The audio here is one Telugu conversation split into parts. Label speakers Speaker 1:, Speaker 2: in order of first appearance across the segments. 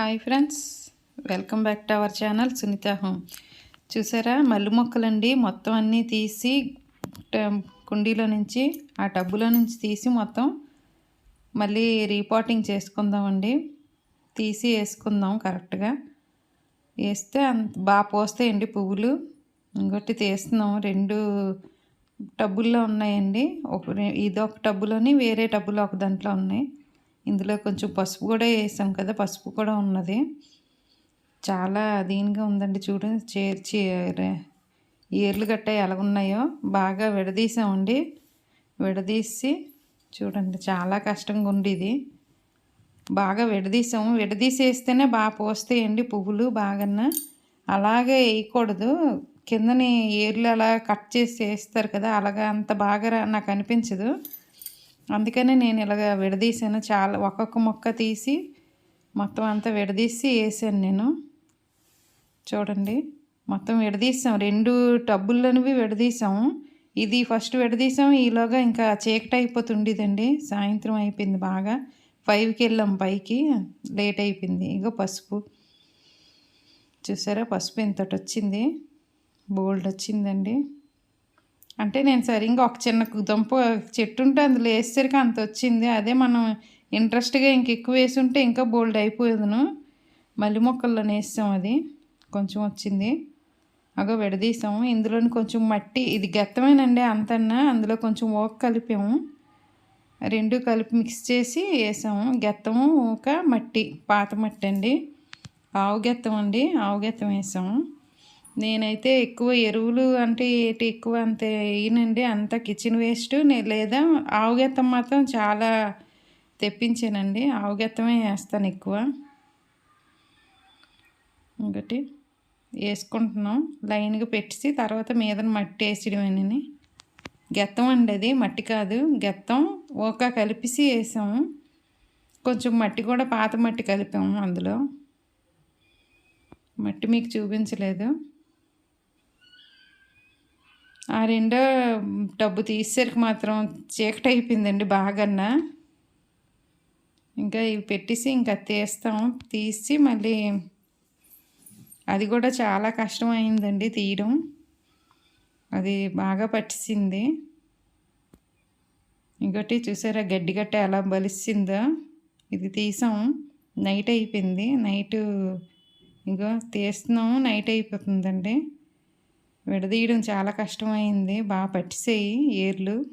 Speaker 1: Hi friends welcome back to our channel Sunitha home. చూసారా మల్లి మొక్కలండి మొత్తం అన్నీ తీసి కుండీలో నుంచి ఆ టబ్బులో నుంచి తీసి మొత్తం మళ్ళీ రీపాటింగ్ చేసుకుందామండి. తీసి వేసుకుందాం కరెక్ట్గా. వేస్తే అంత బాగా పోస్తాయండి పువ్వులు. ఇంకొకటి తీస్తున్నాం రెండు టబ్బుల్లో ఉన్నాయండి. ఒక ఇదొక టబ్బులోని వేరే టబ్బులో ఒక దాంట్లో ఉన్నాయి. ఇందులో కొంచెం పసుపు కూడా వేసాం కదా పసుపు కూడా ఉన్నది. చాలా దీనిగా ఉందండి చూడండి చేర్చి ఏర్లు గట్ట ఎలాగున్నాయో. బాగా విడదీసామండి. విడదీసి చూడండి చాలా కష్టంగా ఉంది ఇది. బాగా విడదీసాము. విడదీసేస్తేనే బాగా పోస్తాయండి పువ్వులు బాగన్నా. అలాగే వేయకూడదు. కిందని ఏర్లు అలా కట్ చేసి వేస్తారు కదా అలాగా అంత బాగా రా- నాకు అనిపించదు. అందుకనే నేను ఇలాగ విడదీసాను. చాలా ఒక్కొక్క మొక్క తీసి మొత్తం అంతా విడదీసి వేసాను నేను. చూడండి మొత్తం విడదీసాం. రెండు టబ్బుల్లోనివి విడదీసాము ఇది ఫస్ట్ విడదీసాం. ఈలోగా ఇంకా చీకటి అయిపోతుండేదండి. సాయంత్రం అయిపోయింది బాగా. ఫైవ్కి వెళ్ళాం పైకి. లేట్ అయిపోయింది. ఇగో పసుపు. చూసారా? పసుపు ఇంతటి వచ్చింది. బోల్డ్ వచ్చిందండి. అంటే నేను సరిగ్గా ఒక చిన్న దుంప చెట్టు ఉంటే అందులో వేసేసరికి అంత వచ్చింది. అదే మనం ఇంట్రెస్ట్గా ఇంక ఎక్కువ వేసి ఉంటే ఇంకా బోల్డ్ అయిపోయేదును. మల్లి మొక్కల్లో వేసాం అది. కొంచెం వచ్చింది. అగో విడదీసాము. ఇందులోని కొంచెం మట్టి ఇది గత్తమేనండి అంతన్నా. అందులో కొంచెం ఓక కలిపాము. రెండు కలిపి మిక్స్ చేసి వేసాము. గెత్తము ఒక మట్టి పాత మట్టి అండి ఆవు గెత్తం అండి ఆవు గెత్తం వేసాము. నేనైతే ఎక్కువ ఎరువులు అంటే ఏటి ఎక్కువ అంత వేయనండి. అంత కిచెన్ వేస్ట్ నేను లేదా ఆవు గెత్తం మాత్రం చాలా తెప్పించానండి. ఆవు గెత్తమే వేస్తాను ఎక్కువ. ఒకటి వేసుకుంటున్నాం. లైన్గా పెట్టేసి తర్వాత మీద మట్టి వేసేయడమేనని గెత్తం అండి అది. మట్టి కాదు. గెత్తం ఒక కలిపిసి వేసాము. కొంచెం మట్టి కూడా పాత మట్టి కలిపాము అందులో. మట్టి మీకు చూపించలేదు. ఆ రెండో డబ్బు తీసేసరికి మాత్రం చీకటి అయిపోయిందండి బాగన్నా. ఇంకా ఇవి పెట్టేసి ఇంకా తీస్తాం తీసి మళ్ళీ అది కూడా చాలా కష్టమైందండి తీయడం. అది బాగా పట్టిసింది. ఇంకోటి చూసారా గడ్డి గట్ట ఎలా బలిసిందో. ఇది తీసాం. నైట్ అయిపోయింది. నైట్ ఇంకో తీస్తున్నాము. నైట్ అయిపోతుందండి. విడదీయడం చాలా కష్టమైంది. బాగా పట్టిసేయి ఏర్లు.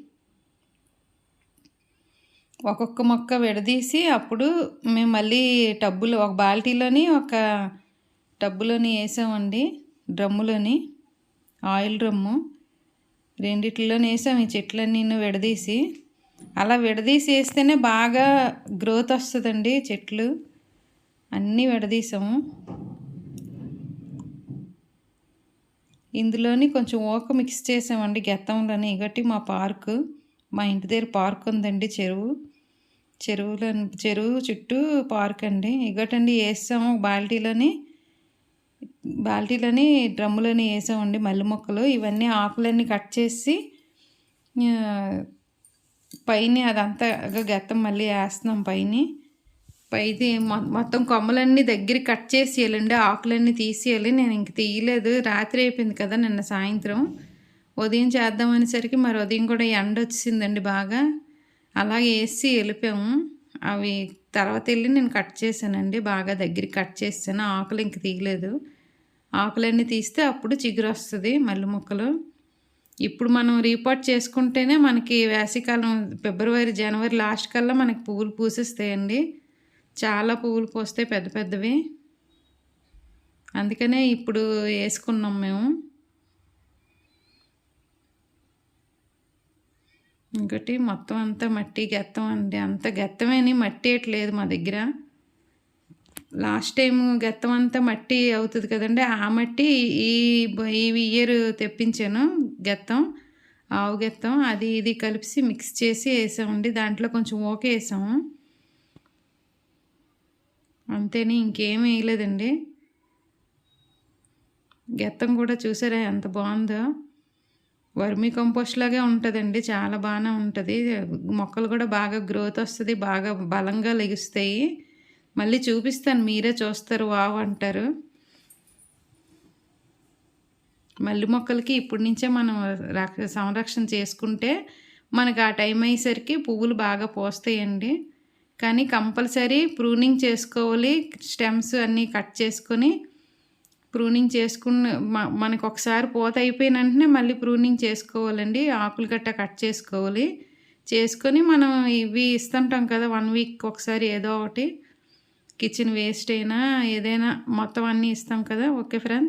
Speaker 1: ఒక్కొక్క మొక్క విడదీసి అప్పుడు మేము మళ్ళీ టబ్బులో ఒక బాల్టీలోని ఒక టబ్బులోని వేసామండి. డ్రమ్ములోని ఆయిల్ డ్రమ్ము. రెండిట్లోనే వేసాం ఈ చెట్లన్నీ విడదీసి. అలా విడదీసి వేస్తేనే బాగా గ్రోత్ వస్తుందండి చెట్లు. అన్నీ విడదీసాము. ఇందులోని కొంచెం ఓక మిక్స్ చేసామండి. గెత్తంలోని ఇగటి మా పార్కు మా ఇంటి దగ్గర పార్క్ ఉందండి చెరువు. చెరువులో చెరువు చుట్టూ పార్క్ అండి. ఇగటండి వేసాము బాల్టీలోని బాల్టీలని డ్రమ్ములని వేసామండి మల్లె మొక్కలు. ఇవన్నీ ఆకులన్నీ కట్ చేసి పైన అదంతా గెత్తం మళ్ళీ వేస్తున్నాం పైన. పైది మొ- మొత్తం కొమ్మలన్నీ దగ్గర కట్ చేసి ఆకులన్నీ తీసేయాలి. నేను ఇంక తీయలేదు. రాత్రి అయిపోయింది కదా నిన్న సాయంత్రం. ఉదయం చేద్దామనేసరికి మరి ఉదయం కూడా ఎండ వచ్చిందండి బాగా. అలాగే వేసి వెళ్ళిపోయాము. అవి తర్వాత వెళ్ళి నేను కట్ చేశానండి. బాగా దగ్గర కట్ చేసాను ఆకులు ఇంక తీయలేదు. ఆకులన్నీ తీస్తే అప్పుడు చిగురు వస్తుంది మల్లె మొక్కలు. ఇప్పుడు మనం రీపోర్ట్ చేసుకుంటేనే మనకి వేసవికాలం ఫిబ్రవరి జనవరి లాస్ట్ కల్లా మనకి పువ్వులు పూసేస్తాయండి. చాలా పువ్వులు పూస్తాయి పెద్ద పెద్దవి. అందుకనే ఇప్పుడు వేసుకున్నాం మేము. ఇంకోటి మొత్తం అంతా మట్టి గెత్తం అండి. అంత గెత్తమేని మట్టి వేయట్లేదు మా దగ్గర. లాస్ట్ టైం గెత్తం అంతా మట్టి అవుతుంది కదండి. ఆ మట్టి ఈ ఈ ఇయర్ తెప్పించాను గెత్తం. ఆవు గెత్తం. అది ఇది కలిపి మిక్స్ చేసి వేసామండి. దాంట్లో కొంచెం ఓకే వేసాము. అంతేని ఇంకేం వేయలేదండి. గెత్తం కూడా చూసారా? ఎంత బాగుందో. వర్మీ కంపోస్ట్ లాగే ఉంటుందండి. చాలా బాగానే ఉంటుంది. మొక్కలు కూడా బాగా గ్రోత్ వస్తుంది బాగా బలంగా లెగుస్తాయి. మళ్ళీ చూపిస్తాను. మీరే చూస్తారు. వావ్ అంటారు. మల్లి మొక్కలకి ఇప్పటి నుంచే మనం సంరక్షణ చేసుకుంటే మనకు ఆ టైం అయ్యేసరికి పువ్వులు బాగా పోస్తాయండి. కానీ కంపల్సరీ ప్రూనింగ్ చేసుకోవాలి. స్టెమ్స్ అన్నీ కట్ చేసుకొని ప్రూనింగ్ చేసుకున్న మనకు ఒకసారి పూత అయిపోయిన వెంటనే మళ్ళీ ప్రూనింగ్ చేసుకోవాలండి. ఆకులు గట్ట కట్ చేసుకోవాలి. చేసుకొని మనం ఇవి ఇస్తుంటాం కదా వన్ వీక్ ఒకసారి ఏదో ఒకటి. కిచెన్ వేస్ట్ అయినా ఏదైనా మొత్తం అన్నీ ఇస్తాం కదా. Okay friends?